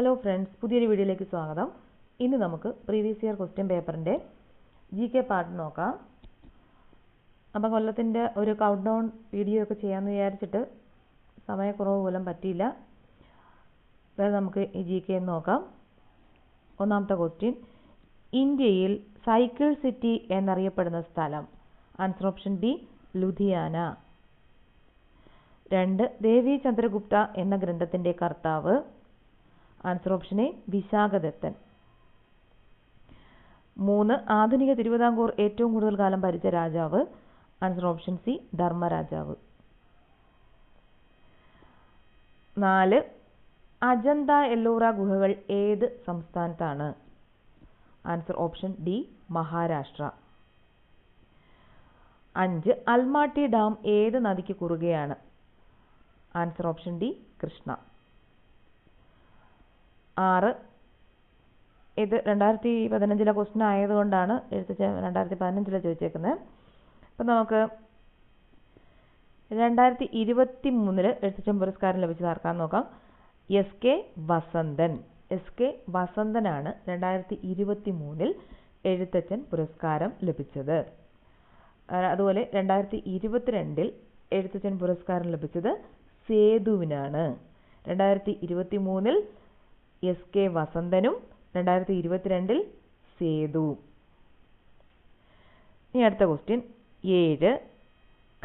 Hello friends പുതിയൊരു വീഡിയോയിലേക്ക് സ്വാഗതം. ഇന്ന് നമുക്ക് പ്രീവിയസ് ഇയർ ക്വസ്റ്റ്യൻ പേപ്പറിന്റെ ജി കെ പാർട്ട് നോക്കാം. അപ്പം കൊല്ലത്തിന്റെ ഒരു കൗണ്ട് ഡൗൺ വീഡിയോ ഒക്കെ ചെയ്യാമെന്ന് വിചാരിച്ചിട്ട് സമയക്കുറവ് മൂലം പറ്റിയില്ല. വേറെ നമുക്ക് ഈ ജി കെ നോക്കാം. ഒന്നാമത്തെ ക്വസ്റ്റ്യൻ ഇന്ത്യയിൽ സൈക്കിൾ സിറ്റി എന്നറിയപ്പെടുന്ന സ്ഥലം. ആൻസർ ഓപ്ഷൻ ബി ലുധിയാന രണ്ട് ദേവി ചന്ദ്രഗുപ്ത എന്ന ഗ്രന്ഥത്തിന്റെ കർത്താവ്. Answer option A Vishakhadattan. മൂന്ന് ആധുനിക തിരുവിതാംകൂർ ഏറ്റവും കൂടുതൽ കാലം ഭരിച്ച രാജാവ് ആൻസർ ഓപ്ഷൻ സി ധർമ്മരാജാവ്. നാല് അജന്ത എല്ലോറ ഗുഹകൾ ഏത് സംസ്ഥാനത്താണ്? Answer option D Maharashtra. അഞ്ച് അൽമാട്ടി ഡാം ഏത് നദിക്ക് കുറുകയാണ്? Answer option D Krishna. ആറ്. ഇത് രണ്ടായിരത്തി പതിനഞ്ചിലെ ക്വസ്റ്റ്യൻ ആയതുകൊണ്ടാണ് എഴുത്തച്ഛൻ രണ്ടായിരത്തി പതിനഞ്ചിലെ ചോദിച്ചേക്കുന്നത്. അപ്പം നമുക്ക് രണ്ടായിരത്തി ഇരുപത്തി മൂന്നിൽ എഴുത്തച്ഛൻ പുരസ്കാരം ലഭിച്ചത് ആർക്കാന്ന് നോക്കാം. S K Vasanthan. S K വസന്തനാണ് രണ്ടായിരത്തി ഇരുപത്തി മൂന്നിൽ എഴുത്തച്ഛൻ പുരസ്കാരം ലഭിച്ചത്. അതുപോലെ രണ്ടായിരത്തി ഇരുപത്തിരണ്ടിൽ എഴുത്തച്ഛൻ പുരസ്കാരം ലഭിച്ചത് സേതുവിനാണ്. രണ്ടായിരത്തി ഇരുപത്തി മൂന്നിൽ എസ് കെ വസന്തനും രണ്ടായിരത്തി ഇരുപത്തിരണ്ടിൽ സേതു. ഇനി അടുത്ത ക്വസ്റ്റ്യൻ ഏഴ്.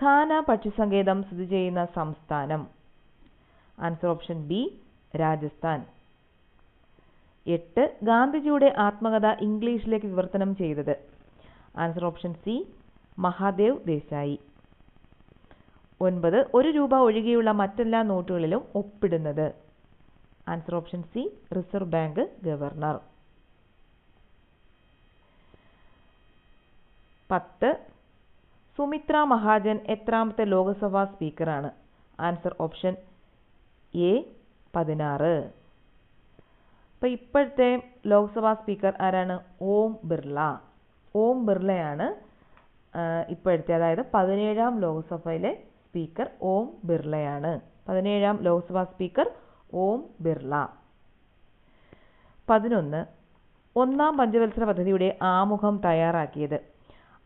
ഖാന പക്ഷിസങ്കേതം സ്ഥിതി ചെയ്യുന്ന സംസ്ഥാനം. Answer option B Rajasthan. എട്ട്. ഗാന്ധിജിയുടെ ആത്മകഥ ഇംഗ്ലീഷിലേക്ക് വിവർത്തനം ചെയ്തത്. Answer option C Mahadev Desai. ഒൻപത്. ഒരു രൂപ ഒഴികെയുള്ള മറ്റെല്ലാ നോട്ടുകളിലും ഒപ്പിടുന്നത്. Answer option C reserve bank governor പത്ത്. സുമിത്ര മഹാജൻ എത്രാമത്തെ ലോക്സഭാ സ്പീക്കറാണ്? ആൻസർ ഓപ്ഷൻ എ പതിനാറ്. അപ്പം ഇപ്പോഴത്തെ ലോക്സഭാ സ്പീക്കർ ആരാണ്? ഓം ബിർള. ഓം ബിർളയാണ് ഇപ്പോഴത്തെ അതായത് പതിനേഴാം ലോക്സഭയിലെ സ്പീക്കർ ഓം ബിർളയാണ്. പതിനേഴാം ലോക്സഭാ സ്പീക്കർ ഓം ബിർള. പതിനൊന്ന് ഒന്നാം പഞ്ചവത്സര പദ്ധതിയുടെ ആമുഖം തയ്യാറാക്കിയത്.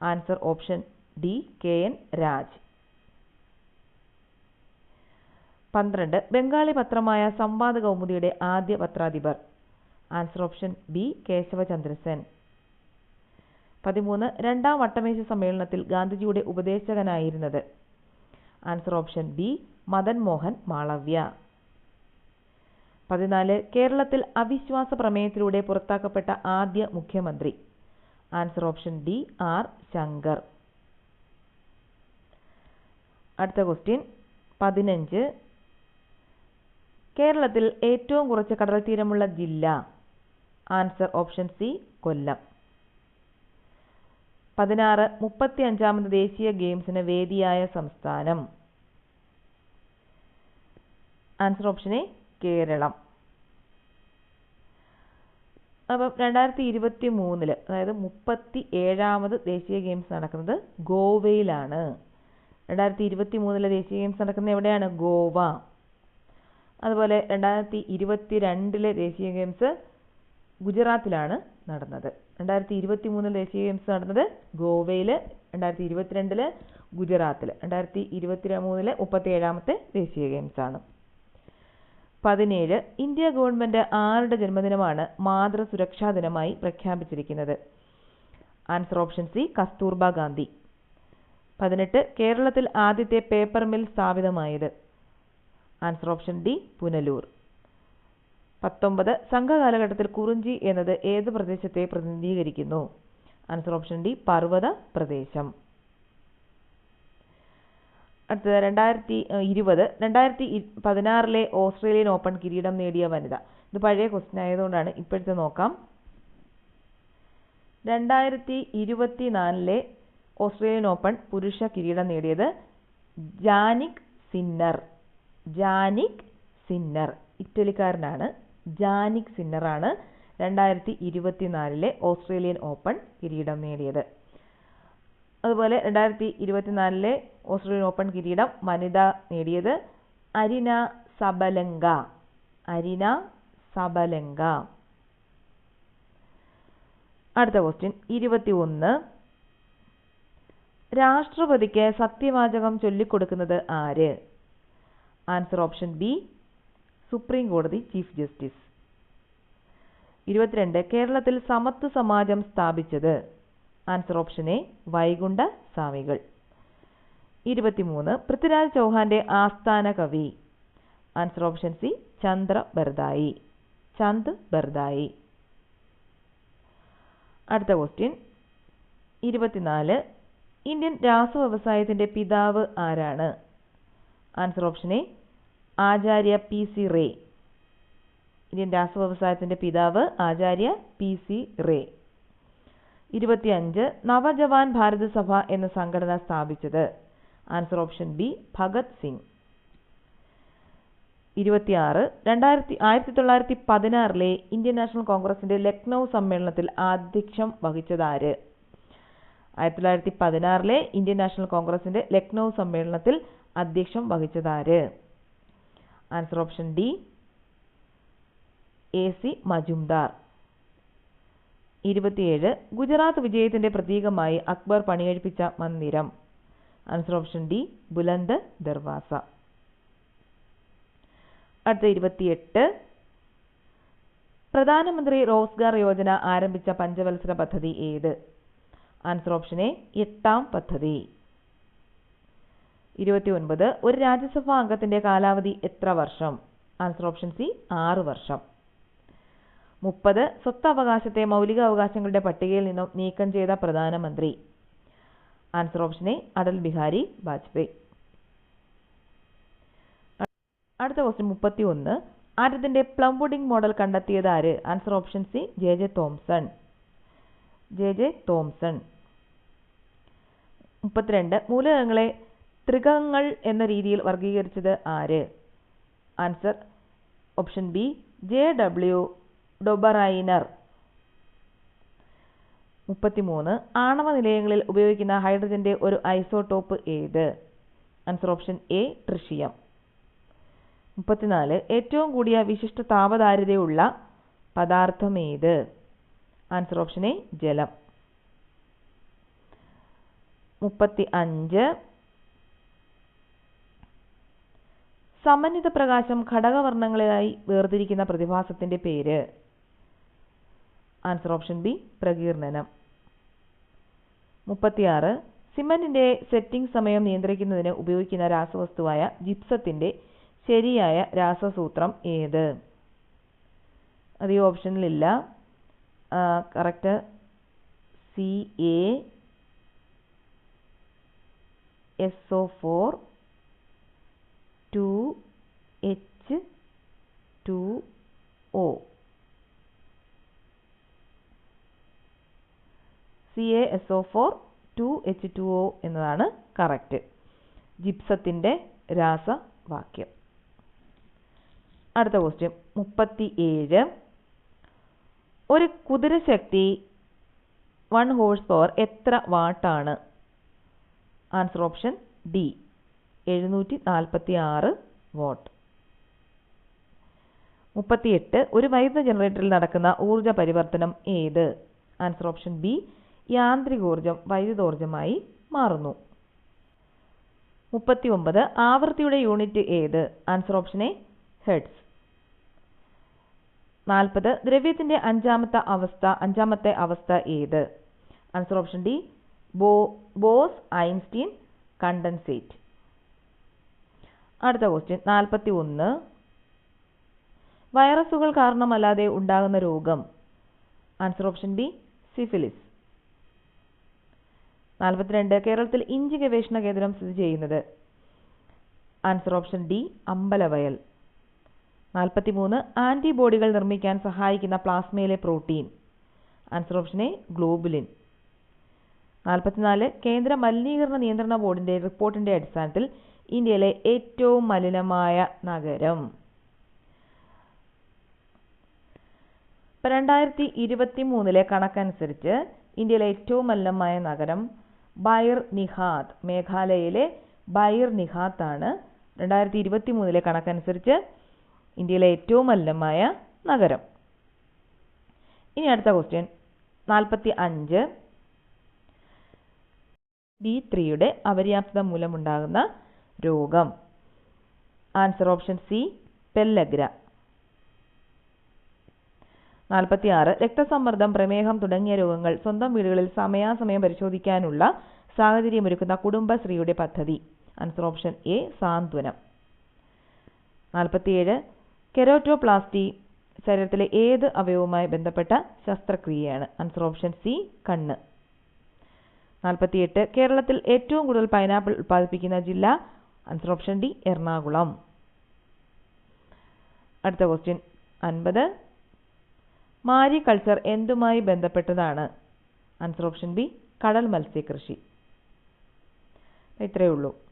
Answer option D K N Raj. പന്ത്രണ്ട് ബംഗാളി പത്രമായ സംവാദ കൗമുദിയുടെ ആദ്യ പത്രാധിപർ. Answer option B Keshavachandrasen. പതിമൂന്ന് രണ്ടാം വട്ടമേശ സമ്മേളനത്തിൽ ഗാന്ധിജിയുടെ ഉപദേശകനായിരുന്നത്. Answer option B Madan Mohan Malaviya. പതിനാല് കേരളത്തിൽ അവിശ്വാസ പ്രമേയത്തിലൂടെ പുറത്താക്കപ്പെട്ട ആദ്യ മുഖ്യമന്ത്രി. Answer option D R Shankar. അടുത്ത ക്വസ്റ്റ്യൻ പതിനഞ്ച് കേരളത്തിൽ ഏറ്റവും കുറച്ച് കടൽ തീരമുള്ള ജില്ല. Answer option C Kollam. പതിനാറ് മുപ്പത്തി അഞ്ചാമത് ദേശീയ ഗെയിംസിന് വേദിയായ സംസ്ഥാനം. Answer option A Keralam. അപ്പം രണ്ടായിരത്തി ഇരുപത്തി മൂന്നിൽ അതായത് മുപ്പത്തി ഏഴാമത് ദേശീയ ഗെയിംസ് നടക്കുന്നത് ഗോവയിലാണ്. രണ്ടായിരത്തി ഇരുപത്തി മൂന്നിലെ ദേശീയ ഗെയിംസ് നടക്കുന്നത് എവിടെയാണ്? ഗോവ. അതുപോലെ രണ്ടായിരത്തി ഇരുപത്തി രണ്ടിലെ ദേശീയ ഗെയിംസ് ഗുജറാത്തിലാണ് നടന്നത്. രണ്ടായിരത്തി ഇരുപത്തി മൂന്നിൽ ദേശീയ ഗെയിംസ് നടന്നത് ഗോവയിൽ രണ്ടായിരത്തി ഇരുപത്തിരണ്ടിൽ ഗുജറാത്തിൽ രണ്ടായിരത്തി ഇരുപത്തി മൂന്നിലെ മുപ്പത്തി ഏഴാമത്തെ ദേശീയ ഗെയിംസ് ആണ് പതിനേഴ് ഇന്ത്യ ഗവൺമെന്റ് ആരുടെ ജന്മദിനമാണ് മാതൃസുരക്ഷാ ദിനമായി പ്രഖ്യാപിച്ചിരിക്കുന്നത്? Answer option C Kasturba Gandhi. പതിനെട്ട് കേരളത്തിൽ ആദ്യത്തെ പേപ്പർ മിൽ സ്ഥാപിതമായത്? Answer option D Punalur. പത്തൊമ്പത് സംഘകാലഘട്ടത്തിൽ കുറിഞ്ചി എന്നത് ഏത് പ്രദേശത്തെ പ്രതിനിധീകരിക്കുന്നു? ആൻസർ ഓപ്ഷൻ ഡി പർവത പ്രദേശം. അടുത്തത് രണ്ടായിരത്തി ഇരുപത്. രണ്ടായിരത്തി പതിനാറിലെ ഓസ്ട്രേലിയൻ ഓപ്പൺ കിരീടം നേടിയ വനിത. ഇത് പഴയ ക്വസ്റ്റ്യൻ ആയതുകൊണ്ടാണ് ഇപ്പോഴത്തെ നോക്കാം. രണ്ടായിരത്തി ഇരുപത്തി നാലിലെ ഓസ്ട്രേലിയൻ ഓപ്പൺ പുരുഷ കിരീടം നേടിയത് Jannik Sinner. Jannik Sinner. ഇറ്റലിക്കാരനാണ്. Jannik സിന്നറാണ് രണ്ടായിരത്തി ഇരുപത്തിനാലിലെ ഓസ്ട്രേലിയൻ ഓപ്പൺ കിരീടം നേടിയത്. അതുപോലെ രണ്ടായിരത്തി ഇരുപത്തിനാലിലെ ഓസ്ട്രേലിയൻ ഓപ്പൺ കിരീടം വനിത നേടിയത് അരിന സബലങ്ക. Aryna Sabalenka. അടുത്ത ക്വസ്റ്റ്യൻ ഇരുപത്തി ഒന്ന് രാഷ്ട്രപതിക്ക് സത്യവാചകം ചൊല്ലിക്കൊടുക്കുന്നത് ആര്? ആൻസർ ഓപ്ഷൻ ബി സുപ്രീം കോടതി ചീഫ് ജസ്റ്റിസ്. ഇരുപത്തിരണ്ട് കേരളത്തിൽ സമത്വ സമാജം സ്ഥാപിച്ചത് ആൻസർ ഓപ്ഷൻ എ വൈകുണ്ഠ സ്വാമികൾ ഇരുപത്തിമൂന്ന് പൃഥ്വിരാജ് ചൗഹാന്റെ ആസ്ഥാന കവി. Answer option C Chandra Bardai. Chand Bardai. അടുത്ത ക്വസ്റ്റ്യൻ ഇരുപത്തിനാല് ഇന്ത്യൻ രാസവ്യവസായത്തിന്റെ പിതാവ് ആരാണ്? Answer option A Acharya P C Ray. Indian രാസവ്യവസായത്തിന്റെ പിതാവ് ആചാര്യ പി സി റേ. ഇരുപത്തിയഞ്ച് നവജവാൻ ഭാരത സഭ എന്ന സംഘടന സ്ഥാപിച്ചത്. Answer option B Bhagat Singh. ഇരുപത്തിയാറ് രണ്ടായിരത്തി ആയിരത്തി തൊള്ളായിരത്തി പതിനാറിലെ ഇന്ത്യൻ നാഷണൽ കോൺഗ്രസിന്റെ ലക്നൗ സമ്മേളനത്തിൽ ആധ്യക്ഷം വഹിച്ചതാര്? ആയിരത്തി തൊള്ളായിരത്തി പതിനാറിലെ ഇന്ത്യൻ നാഷണൽ കോൺഗ്രസിന്റെ ലക്നൗ സമ്മേളനത്തിൽ അധ്യക്ഷം വഹിച്ചതാര്? Answer option D A C Majumdar. ഇരുപത്തിയേഴ് ഗുജറാത്ത് വിജയത്തിന്റെ പ്രതീകമായി അക്ബർ പണികഴിപ്പിച്ച മന്ദിരം. Answer option D Buland Darwaza. അടുത്ത ഇരുപത്തിയെട്ട് പ്രധാനമന്ത്രി റോസ്ഗാർ യോജന ആരംഭിച്ച പഞ്ചവത്സര പദ്ധതി ഏത്? ആൻസർ ഓപ്ഷൻ എ എട്ടാം പദ്ധതി. ഇരുപത്തിയൊൻപത് ഒരു രാജ്യസഭാ അംഗത്തിന്റെ കാലാവധി എത്ര വർഷം? ആൻസർ ഓപ്ഷൻ സി ആറ് വർഷം. മുപ്പത് സ്വത്തവകാശത്തെ മൗലിക അവകാശങ്ങളുടെ പട്ടികയിൽ നിന്നും നീക്കം ചെയ്ത പ്രധാനമന്ത്രി. Answer option A Atal Bihari Vajpayee. അടുത്ത ക്വസ്റ്റ്യൻ മുപ്പത്തി ഒന്ന് ആറ്റത്തിന്റെ പ്ലം മോഡൽ കണ്ടെത്തിയത് ആര്? Answer option C J J Thomson J J Thomson മുപ്പത്തിരണ്ട് മൂലകങ്ങളെ ത്രികങ്ങൾ എന്ന രീതിയിൽ വർഗീകരിച്ചത് ആര്? Answer option B J W Dobereiner. മുപ്പത്തിമൂന്ന്. ആണവ നിലയങ്ങളിൽ ഉപയോഗിക്കുന്ന ഹൈഡ്രജന്റെ ഒരു ഐസോടോപ്പ് ഏത്? Answer option A tritium. മുപ്പത്തിനാല്. ഏറ്റവും കൂടിയ വിശിഷ്ട താപധാരിതയുള്ള പദാർത്ഥം ഏത്? ആൻസർ ഓപ്ഷൻ എ ജലം. മുപ്പത്തി അഞ്ച് സമന്വിത പ്രകാശം ഘടകവർണങ്ങളായി വേർതിരിക്കുന്ന പ്രതിഭാസത്തിന്റെ പേര്. ആൻസർ ഓപ്ഷൻ ബി പ്രകീർണനം. മുപ്പത്തിയാറ് സിമന്റിന്റെ സെറ്റിംഗ് സമയം നിയന്ത്രിക്കുന്നതിന് ഉപയോഗിക്കുന്ന രാസവസ്തുവായ ജിപ്സത്തിന്റെ ശരിയായ രാസസൂത്രം ഏത്? അത് ഈ ഓപ്ഷനിലില്ല correct C A S O four two H two O C A S O four two H two O എന്നതാണ് കറക്റ്റ് ജിപ്സത്തിന്റെ രാസവാക്യം. അടുത്ത ക്വസ്റ്റ്യൻ മുപ്പത്തി ഏഴ് ഒരു കുതിരശക്തി വൺ ഹോഴ്സ് പവർ എത്ര വാട്ടാണ് ആൻസർ ഓപ്ഷൻ ഡി എഴുന്നൂറ്റി നാൽപ്പത്തി ആറ് വാട്ട് മുപ്പത്തിയെട്ട്. ഒരു വൈദ്യുത ജനറേറ്ററിൽ നടക്കുന്ന ഊർജ പരിവർത്തനം ഏത്? ആൻസർ ഓപ്ഷൻ ബി യാന്ത്രികോർജം വൈദ്യുതോർജമായി മാറുന്നു. മുപ്പത്തി ഒമ്പത് ആവൃത്തിയുടെ യൂണിറ്റ് ഏത്? ആൻസർ ഓപ്ഷൻ എ ഹെഡ്സ് നാൽപ്പത് ദ്രവ്യത്തിന്റെ അഞ്ചാമത്തെ അവസ്ഥ അഞ്ചാമത്തെ അവസ്ഥ ഏത്? ആൻസർ ഓപ്ഷൻ ഡി ബോ ബോസ് ഐൻസ്റ്റീൻ കണ്ടൻസേറ്റ്. അടുത്ത ക്വസ്റ്റ്യൻ നാൽപ്പത്തി ഒന്ന് വൈറസുകൾ കാരണമല്ലാതെ ഉണ്ടാകുന്ന രോഗം. Answer option B syphilis. നാൽപ്പത്തിരണ്ട്. കേരളത്തിൽ ഇഞ്ചി ഗവേഷണ കേന്ദ്രം സ്ഥിതി ചെയ്യുന്നത്? Answer option D Ambalavayal. നാൽപ്പത്തിമൂന്ന്. ആന്റിബോഡികൾ നിർമ്മിക്കാൻ സഹായിക്കുന്ന പ്ലാസ്മയിലെ protein. Answer option A globulin. നാൽപ്പത്തിനാല്. കേന്ദ്ര മലിനീകരണ നിയന്ത്രണ ബോർഡിന്റെ റിപ്പോർട്ടിന്റെ അടിസ്ഥാനത്തിൽ ഇന്ത്യയിലെ ഏറ്റവും മലിനമായ നഗരം. രണ്ടായിരത്തി ഇരുപത്തി മൂന്നിലെ കണക്കനുസരിച്ച് ഇന്ത്യയിലെ ഏറ്റവും മലിനമായ നഗരം ബൈർ നിഹാത്ത് മേഘാലയയിലെ ബൈർ നിഹാത്ത് ആണ് രണ്ടായിരത്തി ഇരുപത്തി മൂന്നിലെ കണക്കനുസരിച്ച് ഇന്ത്യയിലെ ഏറ്റവും മലിനമായ നഗരം. ഇനി അടുത്ത ക്വസ്റ്റ്യൻ നാൽപ്പത്തി അഞ്ച് ബി ത്രീയുടെ അപര്യാപ്തത മൂലമുണ്ടാകുന്ന രോഗം. Answer option C pellagra. നാൽപ്പത്തിയാറ് രക്തസമ്മർദ്ദം പ്രമേഹം തുടങ്ങിയ രോഗങ്ങൾ സ്വന്തം വീടുകളിൽ സമയാസമയം പരിശോധിക്കാനുള്ള സാഹചര്യമൊരുക്കുന്ന കുടുംബശ്രീയുടെ പദ്ധതി. Answer option A Santhwanam. നാൽപ്പത്തിയേഴ് കെരോറ്റോപ്ലാസ്റ്റി ശരീരത്തിലെ ഏത് അവയവുമായി ബന്ധപ്പെട്ട ശസ്ത്രക്രിയയാണ്? ആൻസർ ഓപ്ഷൻ സി കണ്ണ്. നാൽപ്പത്തിയെട്ട് കേരളത്തിൽ ഏറ്റവും കൂടുതൽ പൈനാപ്പിൾ ഉൽപ്പാദിപ്പിക്കുന്ന ജില്ല? Answer option D Ernakulam. അടുത്ത ക്വസ്റ്റ്യൻ അൻപത്. മാരി കൾച്ചർ എന്തുമായി ബന്ധപ്പെട്ടതാണ്? ആൻസർ ഓപ്ഷൻ ബി കടൽ മത്സ്യകൃഷി. ഇത്രയേ ഉള്ളൂ.